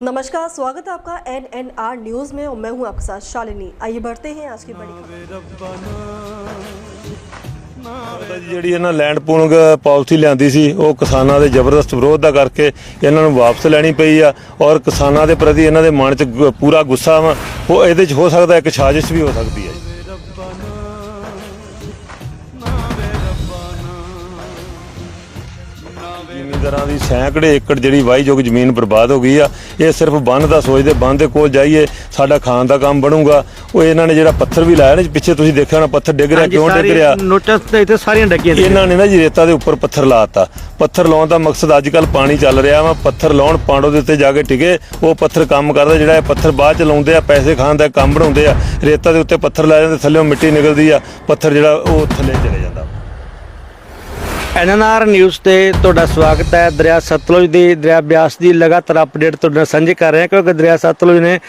नमस्कार स्वागत है आपका एन एन आर न्यूज में और मैं हूं आपके साथ शालिनी आइए बढ़ते हैं आज की बड़ी खबर ਤਾਂ ਜੀ ਜਿਹੜੀ ਇਹਨਾਂ ਲੈਂਡ ਪੂਲਿੰਗ ਪਾਲਿਸੀ ਲਿਆਂਦੀ ਸੀ ਉਹ ਕਿਸਾਨਾਂ ਦੇ ਜ਼ਬਰਦਸਤ ਵਿਰੋਧ ਦਾ ਕਰਕੇ ਇਹਨਾਂ ਨੂੰ ਵਾਪਸ ਲੈਣੀ ਪਈ ਆ ਔਰ ਕਿਸਾਨਾਂ ਦੇ ਪ੍ਰਤੀ ਇਹਨਾਂ ਦੇ ਮਨ 'ਚ ਗ- ਪੂਰਾ ਗੁੱਸਾ ਵਾ ਉਹ ਇਹਦੇ 'ਚ ਹੋ ਸਕਦਾ ਇੱਕ ਸਾਜ਼ਿਸ਼ ਵੀ ਹੋ ਸਕਦੀ ਹੈ ਜ਼ਿਮੀਂਦਾਰਾਂ ਦੀ ਸੈਂਕੜੇ ਏਕੜ ਜਿਹੜੀ ਵਾਹੀਯੋਗ ਜ਼ਮੀਨ ਬਰਬਾਦ ਹੋ ਗਈ ਆ ਇਹ ਸਿਰਫ ਬੰਨ ਦਾ ਸੋਚਦੇ ਬੰਨ ਦੇ ਕੋਲ ਜਾਈਏ ਸਾਡਾ ਖਾਣ ਦਾ ਕੰਮ ਬਣੂਗਾ। ਉਹ ਇਹਨਾਂ ਨੇ ਜਿਹੜਾ ਪੱਥਰ ਵੀ ਲਾਇਆ ਨੇ ਪਿੱਛੇ ਤੁਸੀਂ ਦੇਖਿਆ ਹੋਣਾ ਪੱਥਰ ਡਿੱਗ ਰਿਹਾ ਕਿਉਂ ਡਿੱਗ ਰਿਹਾ? ਨੋਟਿਸ ਤੇ ਇੱਥੇ ਸਾਰੀਆਂ ਡੱਗੀਆਂ ਨੇ ਇਹਨਾਂ ਨੇ ਨਾ ਜੀ ਰੇਤਾ ਦੇ ਉੱਪਰ ਪੱਥਰ ਲਾਤਾ। ਪੱਥਰ ਲਾਉਣ ਦਾ ਮਕਸਦ ਅੱਜ ਕੱਲ ਪਾਣੀ ਚੱਲ ਰਿਹਾ ਵਾ ਪੱਥਰ ਲਾਉਣ ਪਾਂਡੋ ਦੇ ਉੱਤੇ ਜਾ ਕੇ ਟਿਕੇ ਉਹ ਪੱਥਰ ਕੰਮ ਕਰਦਾ ਜਿਹੜਾ ਇਹ ਪੱਥਰ ਬਾਅਦ ਚ ਲਾਉਂਦੇ ਆ ਪੈਸੇ ਖਾਣ ਦਾ ਕੰਮ ਬਣਾਉਂਦੇ ਆ ਰੇਤਾ ਦੇ ਉੱਤੇ ਪੱਥਰ ਲਾ ਜਾਂਦੇ ਥੱਲੇੋਂ ਮਿੱਟੀ ਨਿਕਲਦੀ ਆ ਪੱਥਰ ਜਿਹੜਾ ਉਹ ਥੱਲੇ ਚਲੇ ਜਾਂਦਾ। ਐਨਐਨਆਰ ਨਿਊਜ਼ ਤੇ ਤੁਹਾਡਾ ਸਵਾਗਤ ਹੈ। ਦਰਿਆ ਸਤਲੁਜ ਦੀ, ਦਰਿਆ ਬਿਆਸ ਦੀ ਲਗਾਤਾਰ ਅਪਡੇਟ ਤੁਹਾਡੇ ਨਾਲ ਸਾਂਝੀ ਕਰ ਰਹੇ ਹਾਂ ਕਿਉਂਕਿ ਦਰਿਆ ਸਤਲੁਜ ਨੇ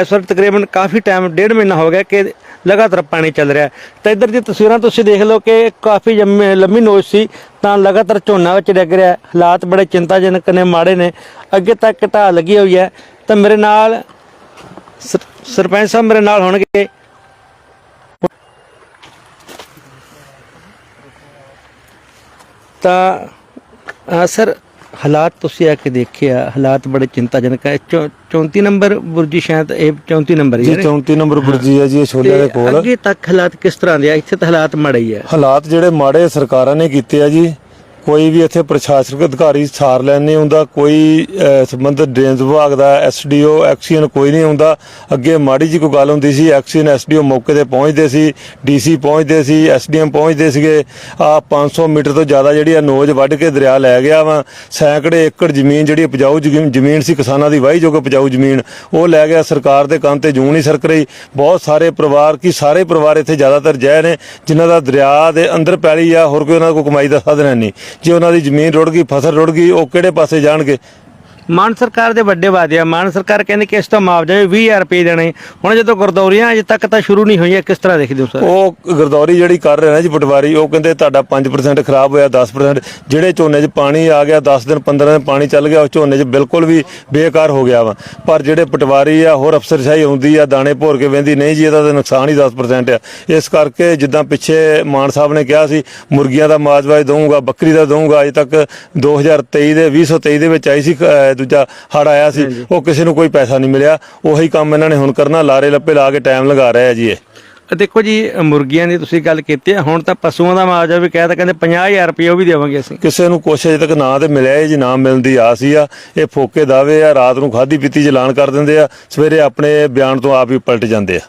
ਇਸ ਵਾਰ ਤਕਰੀਬਨ ਕਾਫੀ ਟਾਈਮ ਡੇਢ ਮਹੀਨਾ ਹੋ ਗਿਆ ਕਿ ਲਗਾਤਾਰ ਪਾਣੀ ਚੱਲ ਰਿਹਾ। ਤਾਂ ਇੱਧਰ ਦੀ ਤਸਵੀਰਾਂ ਤੁਸੀਂ ਦੇਖ ਲਓ ਕਿ ਕਾਫੀ ਜੰਮੇ- ਲੰਮੀ ਨੋਚ ਸੀ, ਤਾਂ ਲਗਾਤਾਰ ਝੋਨਾ ਵਿੱਚ ਡਿੱਗ ਰਿਹਾ। ਹਾਲਾਤ ਬੜੇ ਚਿੰਤਾਜਨਕ ਨੇ, ਮਾੜੇ ਨੇ। ਅੱਗੇ ਤੱਕ ਢਾਹ ਲੱਗੀ ਹੋਈ ਹੈ। ਤਾਂ ਮੇਰੇ ਨਾਲ ਸਰਪੰਚ ਸਾਹਿਬ ਮੇਰੇ ਨਾਲ ਹੋਣਗੇ। ਤਾਂ ਸਰ ਹਾਲਾਤ ਤੁਸੀਂ ਆ ਕੇ ਦੇਖਿਆ ਹਾਲਾਤ ਬੜੇ ਚਿੰਤਾਜਨਕ ਹੈ ਚੌ- 34 ਨੰਬਰ ਬੁਰਜੀ ਸ਼ਾਇਦ ਇਹ 34 ਨੰਬਰ ਹੀ ਜੀ ਹੈ 34 ਨੰਬਰ ਬੁਰਜੀ ਹੈ ਜੀ ਇਹ ਛੋਲਿਆਂ ਦੇ ਕੋਲ। ਅੱਗੇ ਤੱਕ ਹਾਲਾਤ ਕਿਸ ਤਰ੍ਹਾਂ ਦੇ ਆ? ਇੱਥੇ ਤਾਂ ਹਾਲਾਤ ਮਾੜੇ ਹੀ ਆ। ਹਾਲਾਤ ਜਿਹੜੇ ਮਾੜੇ ਸਰਕਾਰਾਂ ਨੇ ਕੀਤੇ ਆ ਜੀ ਕੋਈ ਵੀ ਇੱਥੇ ਪ੍ਰਸ਼ਾਸਨਿਕ ਅਧਿਕਾਰੀ ਸਾਰ ਲੈਣ ਨਹੀਂ ਆਉਂਦਾ, ਕੋਈ ਸੰਬੰਧਿਤ ਡਰੇਨਜ਼ ਵਿਭਾਗ ਦਾ ਐਸਡੀਓ, ਐਕਸੀਅਨ ਕੋਈ ਨਹੀਂ ਆਉਂਦਾ। ਅੱਗੇ ਮਾੜੀ ਜੀ ਕੋਈ ਗੱਲ ਹੁੰਦੀ ਸੀ, ਐਕਸੀਅਨ, ਐਸਡੀਓ ਮੌਕੇ ਤੇ ਪਹੁੰਚਦੇ ਸੀ, ਡੀਸੀ ਪਹੁੰਚਦੇ ਸੀ, ਐਸਡੀਐਮ ਪਹੁੰਚਦੇ ਸੀਗੇ। ਆ 500 ਮੀਟਰ ਤੋਂ ਜ਼ਿਆਦਾ ਜਿਹੜੀ ਆ ਨੋਜ ਵੱਢ ਕੇ ਦਰਿਆ ਲੈ ਗਿਆ ਵਾ। ਸੈਂਕੜੇ ਏਕੜ ਜ਼ਮੀਨ ਜਿਹੜੀ ਉਪਜਾਊ ਜ਼ਮੀਨ ਜ਼ਮੀਨ ਸੀ ਕਿਸਾਨਾਂ ਦੀ, ਵਾਹੀ ਵਾਹੀਯੋਗ ਉਪਜਾਊ ਜ਼ਮੀਨ। ਉਹ ਲੈ ਗਿਆ ਸਰਕਾਰ ਦੇ ਕੰਨ ਤੇ, ਜੂੰ ਨਹੀਂ ਸਰਕ ਰਹੀ। ਬਹੁਤ ਸਾਰੇ ਪਰਿਵਾਰ ਕੀ ਸਾਰੇ ਪਰਿਵਾਰ ਇੱਥੇ ਜ਼ਿਆਦਾਤਰ ਜੈ ਨੇ, ਜਿਨ੍ਹਾਂ ਦਾ ਦਰਿਆ ਦੇ ਅੰਦਰ ਪੈਲੀ ਆ, ਹੋਰ ਕੋਈ ਉਹਨਾਂ ਕੋਲ ਕਮਾਈ ਦਾ ਸਾਧਨ ਹੈ ਨਹੀਂ। ਜੇ ਉਹਨਾਂ ਦੀ ਜ਼ਮੀਨ ਰੁੜ ਗਈ ਫਸਲ ਰੁੜ ਗਈ ਉਹ ਕਿਹੜੇ ਪਾਸੇ ਜਾਣਗੇ? ਮਾਨ ਸਰਕਾਰ ਦੇ ਵੱਡੇ ਵਾਅਦੇ ਆ। ਮਾਨ ਸਰਕਾਰ ਕਹਿੰਦੀ ਕਿ ਇਸ ਤੋਂ ਮੁਆਵਜ਼ਾ ਵੀ 20000 ਰੁਪਏ ਦੇਣੇ। ਹੁਣ ਜਦੋਂ ਗੁਰਦੌਰੀਆਂ ਅਜੇ ਤੱਕ ਤਾਂ ਸ਼ੁਰੂ ਨਹੀਂ ਹੋਈਆਂ, ਕਿਸ ਤਰ੍ਹਾਂ ਦੇਖਦੇ ਹੋ ਸਰ? ਉਹ ਗਰਦੌਰੀ ਜਿਹੜੀ ਕਰ ਰਹੇ ਨੇ ਜੀ ਪਟਵਾਰੀ, ਉਹ ਕਹਿੰਦੇ ਤੁਹਾਡਾ 5% ਖਰਾਬ ਹੋਇਆ 10% ਜਿਹੜੇ ਝੋਨੇ 'ਚ ਪਾਣੀ ਆ ਗਿਆ 10 ਦਿਨ 15 ਦਿਨ ਪਾਣੀ ਚੱਲ ਗਿਆ ਉਹ ਝੋਨੇ 'ਚ ਬਿਲਕੁਲ ਵੀ ਬੇਕਾਰ ਹੋ ਗਿਆ ਵਾ। ਪਰ ਜਿਹੜੇ ਪਟਵਾਰੀ ਆ, ਹੋਰ ਅਫਸਰਸ਼ਾਹੀ ਆਉਂਦੀ ਆ, ਦਾਣੇ ਭੋਰ ਕੇ ਵਹਿੰਦੀ, ਨਹੀਂ ਜੀ, ਇਹਦਾ ਤਾਂ ਨੁਕਸਾਨ ਹੀ 10% ਆ। ਇਸ ਕਰਕੇ ਜਿੱਦਾਂ ਪਿੱਛੇ ਮਾਨ ਸਾਹਿਬ ਨੇ ਕਿਹਾ ਸੀ, ਮੁਰਗੀਆਂ ਦਾ ਮਾਜਵਾ ਦਊਂਗਾ, ਬੱਕਰੀ ਦਾ ਦਊਂਗਾ, ਅਜੇ ਤੱਕ 2023 ਦੇ 2023 ਦੇ ਵਿੱਚ ਆਈ ਸੀ ਦੂਜਾ ਹੜ ਆਇਆ ਸੀ ਉਹ ਕਿਸੇ ਨੂੰ ਕੋਈ ਪੈਸਾ ਨਹੀਂ ਮਿਲਿਆ। ਉਹੀ ਕੰਮ ਇਹਨਾਂ ਨੇ ਹੁਣ ਕਰਨਾ ਲਾਰੇ ਲੱਪੇ ਲਾ ਕੇ ਟਾਈਮ ਲਗਾ ਰਹੇ ਜੀ ਇਹ। ਦੇਖੋ ਜੀ ਮੁਰਗੀਆਂ ਦੀ ਤੁਸੀਂ ਗੱਲ ਕੀਤੀ ਹੈ ਹੁਣ ਤਾਂ ਪਸ਼ੂਆਂ ਦਾ ਮੁਆਵਜ਼ਾ ਵੀ ਕਹਿ ਤਾਂ ਕਹਿੰਦੇ 50000 ਰੁਪਏ ਉਹ ਵੀ ਦੇਵਾਂਗੇ ਅਸੀਂ। ਕਿਸੇ ਨੂੰ ਕੁਛ ਅਜੇ ਤੱਕ ਨਾਂ ਤੇ ਮਿਲਿਆ ਜੀ ਨਾਂ ਮਿਲਣ ਦੀ ਆਸ ਹੀ ਆ। ਇਹ ਫੋਕੇ ਦਾਵੇ ਆ ਰਾਤ ਨੂੰ ਖਾਦੀ ਪੀਤੀ ਚ ਐਲਾਨ ਕਰ ਦਿੰਦੇ ਆ। ਸਵੇਰੇ ਆਪਣੇ ਬਿਆਨ ਤੋਂ ਆਪ ਹੀ ਪਲਟ ਜਾਂਦੇ ਆ।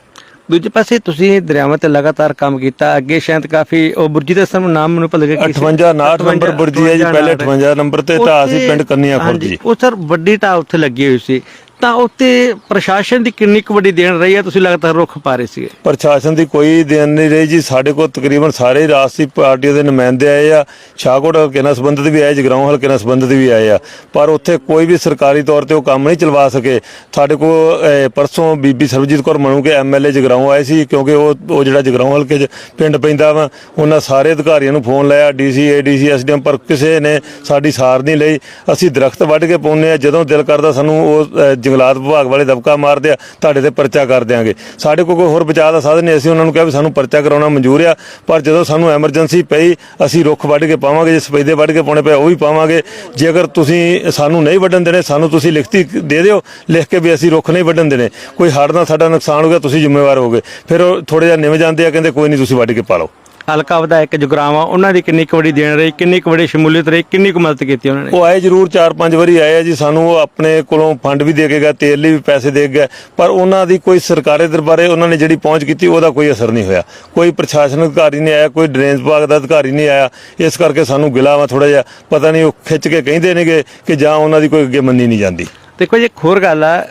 ਦੂਜੇ ਪਾਸੇ ਤੁਸੀਂ ਦਰਿਆਵਾਂ ਤੇ ਲਗਾਤਾਰ ਕੰਮ ਕੀਤਾ ਅੱਗੇ ਸ਼ਾਇਦ ਕਾਫੀ ਉਹ ਬੁਰਜੀ ਦਾ ਸਮ ਨਾਮ ਮੈਨੂੰ ਭੁੱਲ ਗਿਆ ਕੀ ਸੀ? 58 59 ਨੰਬਰ ਬੁਰਜੀ ਹੈ ਜੀ ਪਹਿਲੇ 58 ਨੰਬਰ ਤੇ ਢਾਹ ਸੀ ਪਿੰਡ ਕੰਨੀਆਂ ਖੁਰਦ ਜੀ। ਉਹ ਸਰ ਵੱਡੀ ਢਾਹ ਉੱਥੇ ਲੱਗੀ ਹੋਈ ਸੀ। ਤਾਂ ਉੱਤੇ ਪ੍ਰਸ਼ਾਸਨ ਦੀ ਕਿੰਨੀ ਕੁ ਵੱਡੀ ਦੇਣ ਰਹੀ ਹੈ? ਤੁਸੀਂ ਲਗਾਤਾਰ ਰੁੱਖ ਪਾ ਰਹੇ ਸੀਗੇ। ਪ੍ਰਸ਼ਾਸਨ ਦੀ ਕੋਈ ਦੇਣ ਨਹੀਂ ਰਹੀ ਜੀ। ਸਾਡੇ ਕੋਲ ਤਕਰੀਬਨ ਸਾਰੇ ਰਾਜਸੀ ਪਾਰਟੀਆਂ ਦੇ ਨੁਮਾਇੰਦੇ ਆਏ ਆ। ਸ਼ਾਹਕੋਟ ਹਲਕੇ ਨਾਲ ਸੰਬੰਧਿਤ ਵੀ ਆਏ, ਜਗਰਾਉਂ ਹਲਕੇ ਨਾਲ ਸੰਬੰਧਿਤ ਵੀ ਆਏ ਆ। ਪਰ ਉੱਥੇ ਕੋਈ ਵੀ ਸਰਕਾਰੀ ਤੌਰ ਤੇ ਉਹ ਕੰਮ ਨਹੀਂ ਚਲਵਾ ਸਕੇ। ਸਾਡੇ ਕੋਲ ਪਰਸੋਂ ਬੀਬੀ ਸਰਬਜੀਤ ਕੌਰ ਮਨੂ ਕੇ ਐਮਐਲਏ ਜਗਰਾਉਂ ਆਏ ਸੀ, ਕਿਉਂਕਿ ਉਹ ਉਹ ਜਿਹੜਾ ਜਗਰਾਉਂ ਹਲਕੇ 'ਚ ਪਿੰਡ ਪੈਂਦਾ ਵਾ, ਉਹਨਾਂ ਸਾਰੇ ਅਧਿਕਾਰੀਆਂ ਨੂੰ ਫੋਨ ਲਾਇਆ ਡੀਸੀ ਏਡੀਸੀ ਐਸਡੀਐਮ ਪਰ ਕਿਸੇ ਨੇ ਸਾਡੀ ਸਾਰ ਨਹੀਂ ਲਈ। ਅਸੀਂ ਦਰਖਤ ਵੱਢ ਕੇ ਪਾਉਂਦੇ ਆ। ਜਦੋਂ ਦਿਲ ਕਰਦਾ ਸਾਨੂੰ ਉਹ ਜੰਗਲਾਤ ਵਿਭਾਗ ਵਾਲੇ ਦਬਕਾ ਮਾਰਦੇ ਆ, ਤੁਹਾਡੇ ਤੇ ਪਰਚਾ ਕਰ ਦਿਆਂਗੇ। ਸਾਡੇ ਕੋਲ ਕੋਈ ਹੋਰ ਬਚਾਅ ਦਾ ਸਾਧਨ ਨਹੀਂ, ਅਸੀਂ ਉਹਨਾਂ ਨੂੰ ਕਿਹਾ ਵੀ ਸਾਨੂੰ ਪਰਚਾ ਕਰਾਉਣਾ ਮਨਜ਼ੂਰ ਆ, ਪਰ ਜਦੋਂ ਸਾਨੂੰ ਐਮਰਜੈਂਸੀ ਪਈ, ਅਸੀਂ ਰੁੱਖ ਵੱਢ ਕੇ ਪਾਵਾਂਗੇ, ਜੇ ਸਪੈਦੇ ਵੱਢ ਕੇ ਪਾਉਣੇ ਪਏ, ਉਹ ਵੀ ਪਾਵਾਂਗੇ। ਜੇ ਅਗਰ ਤੁਸੀਂ ਸਾਨੂੰ ਨਹੀਂ ਵੱਢਣ ਦੇਣੇ, ਸਾਨੂੰ ਤੁਸੀਂ ਲਿਖਤੀ ਦੇ ਦਿਓ, ਲਿਖ ਕੇ ਵੀ ਅਸੀਂ ਰੁੱਖ ਨਹੀਂ ਵੱਢਣ ਦੇਣੇ। ਕੋਈ ਹੜ੍ਹ ਨਾਲ ਸਾਡਾ ਨੁਕਸਾਨ ਹੋ ਗਿਆ, ਤੁਸੀਂ ਜ਼ਿੰਮੇਵਾਰ ਹੋਗੇ। ਫਿਰ ਉਹ ਥੋੜੇ ਜਿਹਾ ਨਿਵੇਂ ਜਾਂਦੇ ਆ, ਕਹਿੰਦੇ ਕੋਈ ਨਹੀਂ, ਤੁਸੀਂ ਵੱਢ ਕੇ ਪਾ ਲਓ। ਹਲਕਾ ਵਿਧਾਇਕ ਜੁਗਰਾਵਾਂ ਉਹਨਾਂ ਦੀ ਕਿੰਨੀ ਕੁ ਵੱਡੀ ਦੇਣ ਰਹੀ ਕਿੰਨੀ ਕੁ ਵੱਡੀ ਸ਼ਮੂਲੀਅਤ ਰਹੀ ਕਿੰਨੀ ਕੁ ਮਦਦ ਕੀਤੀ ਉਹਨਾਂ ਨੇ? ਉਹ ਆਏ ਜ਼ਰੂਰ 4-5 ਵਾਰੀ ਆਏ ਆ ਜੀ ਸਾਨੂੰ ਉਹ ਆਪਣੇ ਕੋਲੋਂ ਫੰਡ ਵੀ ਦੇ ਕੇ ਗਏ ਤੇਲ ਲਈ ਵੀ ਪੈਸੇ ਦੇ ਗਏ ਪਰ ਉਹਨਾਂ ਦੀ ਕੋਈ ਸਰਕਾਰੀ ਦਰਬਾਰੇ ਉਹਨਾਂ ਨੇ ਜਿਹੜੀ ਪਹੁੰਚ ਕੀਤੀ ਉਹਦਾ ਕੋਈ ਅਸਰ ਨਹੀਂ ਹੋਇਆ। ਕੋਈ ਪ੍ਰਸ਼ਾਸਨਿਕ ਅਧਿਕਾਰੀ ਨਹੀਂ ਆਇਆ ਕੋਈ ਡਰੇਨਸ ਵਿਭਾਗ ਦਾ ਅਧਿਕਾਰੀ ਨਹੀਂ ਆਇਆ। ਇਸ ਕਰਕੇ ਸਾਨੂੰ ਗਿਲਾ ਵਾ ਥੋੜਾ ਜਿਹਾ ਪਤਾ ਨਹੀਂ ਉਹ ਖਿੱਚ ਕੇ ਕਹਿੰਦੇ ਨੇਗੇ ਕਿ ਜਾਂ ਉਹਨਾਂ ਦੀ ਕੋਈ ਅੱਗੇ ਮੰਨੀ ਨਹੀਂ ਜਾਂਦੀ। ਦੇਖੋ ਜੀ ਇੱਕ ਹੋਰ ਗੱਲ ਆ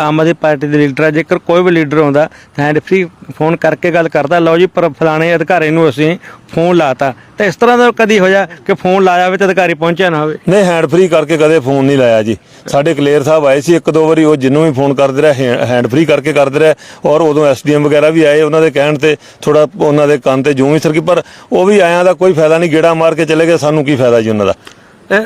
ਆਮ ਆਦਮੀ ਪਾਰਟੀ ਦੇ ਲੀਡਰ ਆ। ਜੇਕਰ ਕੋਈ ਵੀ ਲੀਡਰ ਆਉਂਦਾ ਹੈਂਡ ਫ੍ਰੀ ਫੋਨ ਕਰਕੇ ਗੱਲ ਕਰਦਾ, ਲਓ ਜੀ, ਪਰ ਫਲਾਣੇ ਅਧਿਕਾਰੀ ਨੂੰ ਅਸੀਂ ਫੋਨ ਲਾਤਾ। ਤਾਂ ਇਸ ਤਰ੍ਹਾਂ ਦਾ ਕਦੀ ਹੋਇਆ ਕਿ ਫੋਨ ਲਾਇਆ ਹੋਵੇ ਤੇ ਅਧਿਕਾਰੀ ਪਹੁੰਚਿਆ ਨਾ ਹੋਵੇ? ਨਹੀਂ ਹੈਂਡ ਫ੍ਰੀ ਕਰਕੇ ਕਦੇ ਫੋਨ ਨਹੀਂ ਲਾਇਆ ਜੀ। ਸਾਡੇ ਕਲੇਰ ਸਾਹਿਬ ਆਏ ਸੀ, ਇੱਕ ਦੋ ਵਾਰੀ ਉਹ ਜਿੰਨੂੰ ਵੀ ਫੋਨ ਕਰਦੇ ਰਹੇ ਹੈਂਡ ਫ੍ਰੀ ਕਰਕੇ ਕਰਦੇ ਰਹੇ ਔਰ ਉਦੋਂ ਐਸਡੀਐਮ ਵਗੈਰਾ ਵੀ ਆਏ ਉਹਨਾਂ ਦੇ ਕਹਿਣ ਤੇ ਥੋੜਾ ਉਹਨਾਂ ਦੇ ਕੰਨ ਤੇ ਜੂੰ ਵੀ ਸਰਕੀ ਪਰ ਉਹ ਵੀ ਆਇਆਂ ਦਾ ਕੋਈ ਫਾਇਦਾ ਨਹੀਂ, ਗੇੜਾ ਮਾਰ ਕੇ ਚਲੇ ਗਏ, ਸਾਨੂੰ ਕੀ ਫਾਇਦਾ ਜੀ ਉਹਨਾਂ ਦਾ?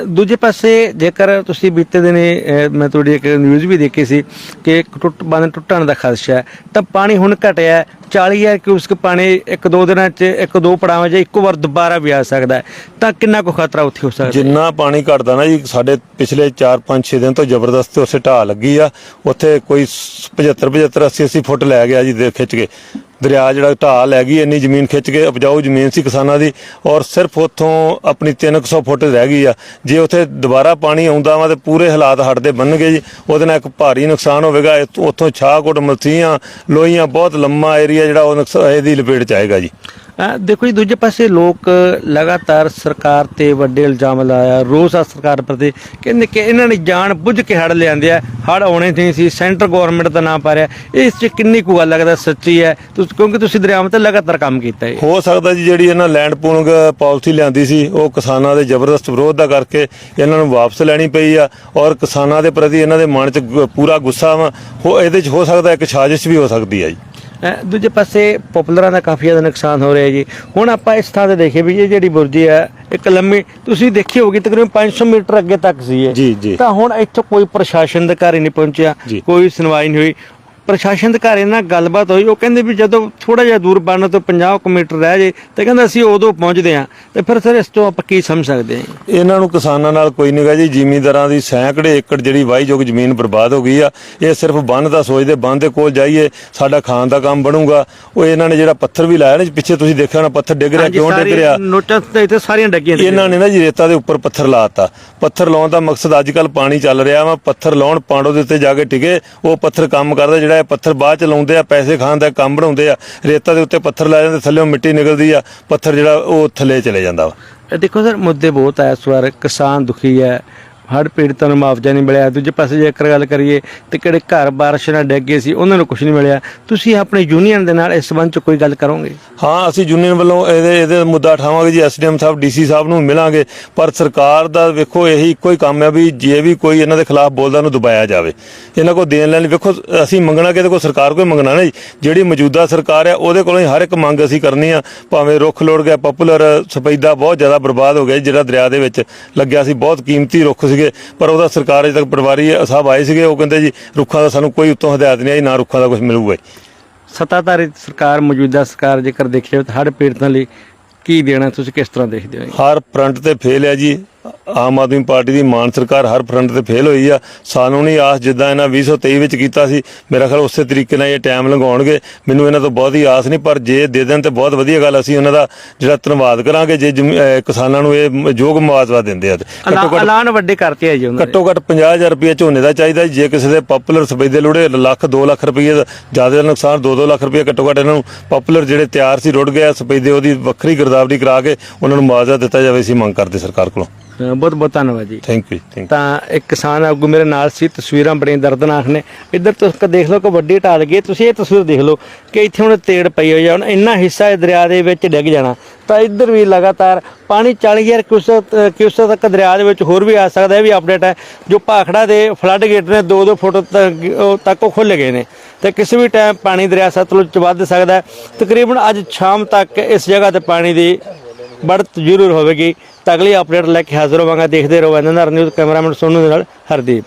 ਦੂਜੇ ਪਾਸੇ ਜੇਕਰ ਤੁਸੀਂ ਬੀਤੇ ਦਿਨੇ ਮੈਂ ਤੁਹਾਡੀ ਇੱਕ ਨਿਊਜ਼ ਵੀ ਦੇਖੀ ਸੀ ਕਿ ਟੁੱਟ, ਬੰਨ ਟੁੱਟਣ ਦਾ ਖਦਸ਼ਾ ਹੈ, ਤਾਂ ਪਾਣੀ ਹੁਣ ਘਟਿਆ ਹੈ। 40000 ਕਿਊਸਕ ਪਾਣੀ ਇੱਕ ਦੋ ਦਿਨਾਂ 'ਚ, ਇੱਕ ਦੋ ਪੜਾਵਾਂ 'ਚ, ਇੱਕੋ ਵਾਰ ਦੁਬਾਰਾ ਵੀ ਆ ਸਕਦਾ ਤਾਂ ਕਿੰਨਾ ਕੁ ਖਤਰਾ ਉੱਥੇ ਹੋ ਸਕਦਾ ਜਿੰਨਾ ਪਾਣੀ ਘਟਦਾ ਨਾ ਜੀ, ਸਾਡੇ ਪਿਛਲੇ 4-5 6 ਦਿਨ ਤੋਂ ਜ਼ਬਰਦਸਤ ਉਸੇ ਢਾਹ ਲੱਗੀ ਆ। ਉੱਥੇ ਕੋਈ 75 75 80 80 ਫੁੱਟ ਲੈ ਗਿਆ ਜੀ ਦੇ ਖਿੱਚ ਕੇ। ਦਰਿਆ ਜਿਹੜਾ ਢਾਹ ਲੈ ਗਈ ਇੰਨੀ ਜ਼ਮੀਨ ਖਿੱਚ ਕੇ ਉਪਜਾਊ ਜ਼ਮੀਨ ਸੀ ਕਿਸਾਨਾਂ ਦੀ ਔਰ ਸਿਰਫ ਉੱਥੋਂ ਆਪਣੀ 300 ਫੁੱਟ ਰਹਿ ਗਈ ਆ। ਜੇ ਉੱਥੇ ਦੁਬਾਰਾ ਪਾਣੀ ਆਉਂਦਾ ਵਾ ਤੇ ਪੂਰੇ ਹਾਲਾਤ ਹਟਦੇ ਬਣਨਗੇ ਜੀ, ਉਹਦੇ ਨਾਲ ਇੱਕ ਭਾਰੀ ਨੁਕਸਾਨ ਹੋਵੇਗਾ। ਇੱਥੋਂ- ਉੱਥੋਂ ਛਾਹਕੋਟ ਮਲਸੀਆਂ, ਲੋਹੀਆਂ, ਬਹੁਤ ਲੰਮਾ ਏਰੀਆ ਜਿਹੜਾ ਉਹ ਨੁਕਸ- ਇਹਦੀ ਲਪੇਟ ਚ ਆਏਗਾ ਜੀ। ਦੇਖੋ ਜੀ, ਦੂਜੇ ਪਾਸੇ ਲੋਕ ਲਗਾਤਾਰ ਸਰਕਾਰ ਤੇ ਵੱਡੇ ਇਲਜ਼ਾਮ ਲਾਇਆ, ਰੋਸ ਆ ਸਰਕਾਰ ਪ੍ਰਤੀ, ਕਹਿੰਦੇ ਕਿ ਇਹਨਾਂ ਨੇ ਜਾਣ ਬੁੱਝ ਕੇ ਹੜ ਲਿਆਂਦੇ ਆ ਹੜ ਆਉਣੇ ਨਹੀਂ ਸੀ, ਸੈਂਟਰ ਗਵਰਨਮੈਂਟ ਦਾ ਨਾਮ ਪਾ ਰਿਹਾ, ਇਸ 'ਚ ਕਿੰਨੀ ਕੁ ਗੱਲ ਲੱਗਦਾ, ਸੱਚੀ ਹੈ? ਤੁਸੀਂ, ਕਿਉਂਕਿ ਤੁਸੀਂ ਦਰਿਆਵਾਂ ਤੇ ਲਗਾਤਾਰ ਕੰਮ ਕੀਤਾ ਹੈ ਹੋ ਸਕਦਾ ਜੀ, ਜਿਹੜੀ ਇਹਨਾਂ ਲੈਂਡ ਪੂਲਿੰਗ ਪਾਲਿਸੀ ਲਿਆਂਦੀ ਸੀ, ਉਹ ਕਿਸਾਨਾਂ ਦੇ ਜ਼ਬਰਦਸਤ ਵਿਰੋਧ ਦਾ ਕਰਕੇ ਇਹਨਾਂ ਨੂੰ ਵਾਪਸ ਲੈਣੀ ਪਈ ਆ, ਔਰ ਕਿਸਾਨਾਂ ਦੇ ਪ੍ਰਤੀ ਇਹਨਾਂ ਦੇ ਮਨ 'ਚ ਗੁ- ਪੂਰਾ ਗੁੱਸਾ ਵਾ, ਹੋ, ਇਹਦੇ 'ਚ ਹੋ ਸਕਦਾ ਇੱਕ ਸਾਜ਼ਿਸ਼ ਵੀ ਹੋ ਸਕਦੀ ਹੈ ਜੀ। ਦੂਜੇ ਪਾਸੇ ਪਪੂਲਰਾਂ ਦਾ ਕਾਫੀ ਜ਼ਿਆਦਾ ਨੁਕਸਾਨ ਹੋ ਰਿਹਾ ਜੀ ਹੁਣ ਆਪਾਂ ਇਸ ਥਾਂ ਤੇ ਦੇਖੀਏ ਵੀ ਇਹ ਜਿਹੜੀ ਬੁਰਜੀ ਹੈ ਇੱਕ ਲੰਮੀ ਤੁਸੀਂ ਦੇਖੀ ਹੋਗੀ ਤਕਰੀਬਨ 500 ਮੀਟਰ ਅੱਗੇ ਤੱਕ ਸੀ ਇਹ। ਤਾਂ ਹੁਣ ਇੱਥੇ ਕੋਈ ਪ੍ਰਸ਼ਾਸਨ ਅਧਿਕਾਰੀ ਨਹੀਂ ਪਹੁੰਚਿਆ। ਕੋਈ ਸੁਣਵਾਈ ਨਹੀਂ ਹੋਈ ਪ੍ਰਸ਼ਾਸਨ ਅਧਿਕਾਰੀ ਨਾਲ ਗੱਲਬਾਤ ਹੋਈ ਉਹ ਕਹਿੰਦੇ ਵੀ ਜਦੋਂ ਥੋੜਾ ਜਿਹਾ ਦੂਰ ਬਣਨ ਤੋਂ 50 ਕੁ ਮੀਟਰ ਰਹਿ ਜੇ ਤੇ ਕਹਿੰਦਾ ਅਸੀਂ ਉਦੋਂ ਪਹੁੰਚਦੇ ਹਾਂ। ਤੇ ਫਿਰ ਸਰ ਇਸ ਤੋਂ ਆਪਾਂ ਕੀ ਸਮਝ ਸਕਦੇ ਹਾਂ? ਇਹਨਾਂ ਨੂੰ ਕਿਸਾਨਾਂ ਨਾਲ ਕੋਈ ਨਿਗਾ ਜੀ ਜ਼ਿਮੀਂਦਾਰਾਂ ਦੀ ਸੈਂਕੜੇ ਏਕੜ ਜਿਹੜੀ ਵਾਹੀਯੋਗ ਜ਼ਮੀਨ ਬਰਬਾਦ ਹੋ ਗਈ ਆ ਇਹ ਸਿਰਫ ਬੰਨ ਦਾ ਸੋਚਦੇ ਬੰਨ ਦੇ ਕੋਲ ਜਾਈਏ ਸਾਡਾ ਖਾਣ ਦਾ ਕੰਮ ਬਣੂਗਾ। ਉਹ ਇਹਨਾਂ ਨੇ ਜਿਹੜਾ ਪੱਥਰ ਵੀ ਲਾਇਆ ਨਾ ਪਿੱਛੇ ਤੁਸੀਂ ਦੇਖਿਆ ਹੋਣਾ ਪੱਥਰ ਡਿੱਗ ਰਿਹਾ ਕਿਉਂ ਡਿੱਗ ਰਿਹਾ? ਨੋਟਾਂ ਤੇ ਇੱਥੇ ਸਾਰੀਆਂ ਡੱਗੀਆਂ ਨੇ। ਇਹਨਾਂ ਨੇ ਨਾ ਜੀ ਰੇਤਾ ਦੇ ਉੱਪਰ ਪੱਥਰ ਲਾਤਾ। ਪੱਥਰ ਲਾਉਣ ਦਾ ਮਕਸਦ ਅੱਜ ਕੱਲ ਪਾਣੀ ਚੱਲ ਰਿਹਾ ਵਾ ਪੱਥਰ ਲਾਉਣ ਪਾਂਡੋ ਦੇ ਉੱਤੇ ਜਾ ਕੇ ਟਿਕੇ ਉਹ ਪੱਥਰ ਕੰਮ ਕਰਦਾ ਜਿਹੜਾ ਇਹ ਪੱਥਰ ਬਾਅਦ ਚ ਲਾਉਂਦੇ ਆ, ਪੈਸੇ ਖਾਣ ਦਾ ਕੰਮ ਬਣਾਉਂਦੇ ਆ, ਰੇਤਾ ਦੇ ਉੱਤੇ ਪੱਥਰ ਲਾ ਜਾਂਦੇ, ਥੱਲੇੋਂ ਮਿੱਟੀ ਨਿਕਲਦੀ ਆ, ਪੱਥਰ ਜਿਹੜਾ ਉਹ ਥੱਲੇ ਚਲੇ ਜਾਂਦਾ ਵਾ। ਦੇਖੋ ਸਰ, ਮੁੱਦੇ ਬਹੁਤ ਆ ਇਸ ਵਾਰ, ਕਿਸਾਨ ਦੁਖੀ ਹੈ ਹੜ੍ਹ ਪੀੜਤਾਂ ਨੂੰ ਮੁਆਵਜ਼ਾ ਨਹੀਂ ਮਿਲਿਆ। ਦੂਜੇ ਪਾਸੇ ਜੇਕਰ ਗੱਲ ਕਰੀਏ ਤੇ ਕਿਹੜੇ ਘਰ ਬਾਰਿਸ਼ ਨਾਲ ਡਿੱਗ ਗਏ ਸੀ ਉਹਨਾਂ ਨੂੰ ਕੁਝ ਨਹੀਂ ਮਿਲਿਆ। ਤੁਸੀਂ ਆਪਣੇ ਯੂਨੀਅਨ ਦੇ ਨਾਲ ਇਸ ਸੰਬੰਧ ਚ ਕੋਈ ਗੱਲ ਕਰੋਗੇ? ਹਾਂ ਅਸੀਂ ਯੂਨੀਅਨ ਵੱਲੋਂ ਇਹਦੇ ਇਹਦੇ ਮੁੱਦਾ ਉਠਾਵਾਂਗੇ ਜੀ। ਐਸਡੀਐਮ ਸਾਹਿਬ ਡੀਸੀ ਸਾਹਿਬ ਨੂੰ ਮਿਲਾਂਗੇ। ਪਰ ਸਰਕਾਰ ਦਾ ਵੇਖੋ ਇਹੀ ਇੱਕੋ ਹੀ ਕੰਮ ਹੈ ਵੀ ਜੇ ਵੀ ਕੋਈ ਇਹਨਾਂ ਦੇ ਖਿਲਾਫ ਬੋਲਦਾ ਨੂੰ ਦਬਾਇਆ ਜਾਵੇ। ਇਹਨਾਂ ਕੋਲ ਦੇਣ ਲੈਣ ਲਈ ਵੇਖੋ ਅਸੀਂ ਮੰਗਣਾ ਕਿਤੇ ਕੋਈ ਸਰਕਾਰ ਕੋਈ ਮੰਗਣਾ ਨਹੀਂ ਜਿਹੜੀ ਮੌਜੂਦਾ ਸਰਕਾਰ ਹੈ ਉਹਦੇ ਕੋਲੋਂ ਹੀ ਹਰ ਇੱਕ ਮੰਗ ਅਸੀਂ ਕਰਨੀ ਆ। ਭਾਵੇਂ ਰੁੱਖ ਲੋੜ ਗਿਆ ਪਪੂਲਰ ਸਪੈਦਾ ਬਹੁਤ ਜ਼ਿਆਦਾ ਬਰਬਾਦ ਹੋ ਗਿਆ ਜੀ, ਜਿਹੜਾ ਦਰਿਆ ਦੇ ਵਿੱਚ ਲੱਗਿਆ ਸੀ। ਬਹੁਤ ਕੀਮਤੀ ਰੁੱਖ ਸੀਗੇ ਪਰ ਉਹਦਾ ਸਰਕਾਰ ਅਜੇ ਤੱਕ ਪਟਵਾਰੀ ਸਾਹਿਬ ਆਏ ਸੀਗੇ ਉਹ ਕਹਿੰਦੇ ਜੀ ਰੁੱਖਾਂ ਦਾ ਸਾਨੂੰ ਕੋਈ ਉੱਤੋਂ ਹਦਾਇਤ ਨਹੀਂ ਆਈ ਨਾ ਰੁੱਖਾਂ ਦਾ ਕੁਝ ਮਿਲੂਗਾ। ਸੱਤਾਧਾਰੀ ਸਰਕਾਰ ਮੌਜੂਦਾ ਸਰਕਾਰ ਜੇਕਰ ਦੇਖੀਏ ਤਾਂ ਹੜ੍ਹ ਪੀੜਤਾਂ ਲਈ ਕੀ ਦੇਣਾ ਤੁਸੀਂ ਕਿਸ ਤਰ੍ਹਾਂ ਦੇਖਦੇ ਹੋ ਹਰ ਫਰੰਟ ਤੇ ਫੇਲ ਹੈ ਜੀ। ਆਮ ਆਦਮੀ ਪਾਰਟੀ ਦੀ ਮਾਨ ਸਰਕਾਰ ਹਰ ਫਰੰਟ ਤੇ ਫੇਲ ਹੋਈ ਆ। ਸਾਨੂੰ ਨਹੀਂ ਆਸ ਜਿੱਦਾਂ ਇਹਨਾਂ 2023 ਵਿੱਚ ਕੀਤਾ ਸੀ। ਮੇਰਾ ਖਿਆਲ ਉਸੇ ਤਰੀਕੇ ਨਾਲ ਇਹ ਟਾਈਮ ਲੰਘਾਉਣਗੇ। ਮੈਨੂੰ ਇਹਨਾਂ ਤੋਂ ਬਹੁਤੀ ਆਸ ਨਹੀਂ ਪਰ ਜੇ ਦੇ ਦੇਣ ਤੇ ਬਹੁਤ ਵਧੀਆ ਗੱਲ ਅਸੀਂ ਉਹਨਾਂ ਦਾ ਜਿਹੜਾ ਧੰਨਵਾਦ ਕਰਾਂਗੇ। ਜੇ ਕਿਸਾਨਾਂ ਨੂੰ ਇਹ ਯੋਗ ਮੁਆਵਜ਼ਾ ਦਿੰਦੇ ਆ ਘੱਟੋ ਘੱਟ ਐਲਾਨ ਵੱਡੇ ਕਰਤੇ ਆ ਜੀ ਉਹਨਾਂ ਘੱਟੋ ਘੱਟ 50000 ਰੁਪਏ ਝੋਨੇ ਦਾ ਚਾਹੀਦਾ ਜੀ। ਕਿਸੇ ਦੇ ਪਪੂਲਰ ਸਫੈਦੇ ਲੋੜੇ ਲੱਖ 2 ਲੱਖ ਰੁਪਏ ਦਾ ਜ਼ਿਆਦਾ ਦਾ ਨੁਕਸਾਨ 2-2 ਲੱਖ ਰੁਪਏ ਘੱਟੋ ਘੱਟ ਇਹਨਾਂ ਨੂੰ ਪਪੂਲਰ ਜਿਹੜੇ ਤਿਆਰ ਸੀ ਰੁੜ ਗਿਆ ਸਫੈਦੇ ਉਹਦੀ ਵੱਖਰੀ ਗਿਰਦਾਵਰੀ ਕਰਾ ਕੇ ਉਹਨਾਂ ਨੂੰ ਮੁਆਵਜ਼ਾ ਦਿੱਤਾ ਜਾਵੇ ਅਸੀਂ ਮੰਗ ਕਰਦੇ ਸਰਕਾਰ ਕੋਲੋਂ। ਬਹੁਤ ਬਹੁਤ ਧੰਨਵਾਦ ਜੀ। ਥੈਂਕ ਯੂ ਥੈਂਕ ਤਾਂ ਇੱਕ ਕਿਸਾਨ ਆਗੂ ਮੇਰੇ ਨਾਲ ਸੀ ਤਸਵੀਰਾਂ ਬੜੀਆਂ ਦਰਦਨਾਕ ਨੇ। ਇੱਧਰ ਤੁਸੀਂ ਦੇਖ ਲਓ ਕਿ ਵੱਡੀ ਢਾਲ ਗਈ ਤੁਸੀਂ ਇਹ ਤਸਵੀਰ ਦੇਖ ਲਓ ਕਿ ਇੱਥੇ ਹੁਣ ਤੇੜ ਪਈ ਹੋਈ ਆ ਹੁਣ ਇੰਨਾ ਹਿੱਸਾ ਇਹ ਦਰਿਆ ਦੇ ਵਿੱਚ ਡਿੱਗ ਜਾਣਾ। ਤਾਂ ਇੱਧਰ ਵੀ ਲਗਾਤਾਰ ਪਾਣੀ 40000 ਕਿਊਸਕ ਕਿਊਸਕ ਤੱਕ ਦਰਿਆ ਦੇ ਵਿੱਚ ਹੋਰ ਵੀ ਆ ਸਕਦਾ ਇਹ ਵੀ ਅਪਡੇਟ ਹੈ। ਜੋ ਭਾਖੜਾ ਦੇ ਫਲੱਡ ਗੇਟ ਨੇ 2-2 ਫੁੱਟ ਤੱਕ ਉਹ ਖੁੱਲ ਗਏ ਨੇ। ਤੇ ਕਿਸੇ ਵੀ ਟਾਈਮ ਪਾਣੀ ਦਰਿਆ ਸਤਲੁਜ ਚ ਵੱਧ ਸਕਦਾ ਹੈ। ਤਕਰੀਬਨ ਅੱਜ ਸ਼ਾਮ ਤੱਕ ਇਸ ਜਗ੍ਹਾ ਤੇ ਪਾਣੀ ਦੀ ਬੜਤ ਜ਼ਰੂਰ ਹੋਵੇਗੀ। ਤਾਂ ਅਗਲੀ ਅਪਡੇਟ ਲੈ ਕੇ ਹਾਜ਼ਰ ਹੋਵਾਂਗਾ। ਦੇਖਦੇ ਰਹੋ ਐਨਆਰ ਨਿਊਜ਼ ਕੈਮਰਾਮੈਨ ਸੋਨੂ ਦੇ ਨਾਲ ਹਰਦੀਪ।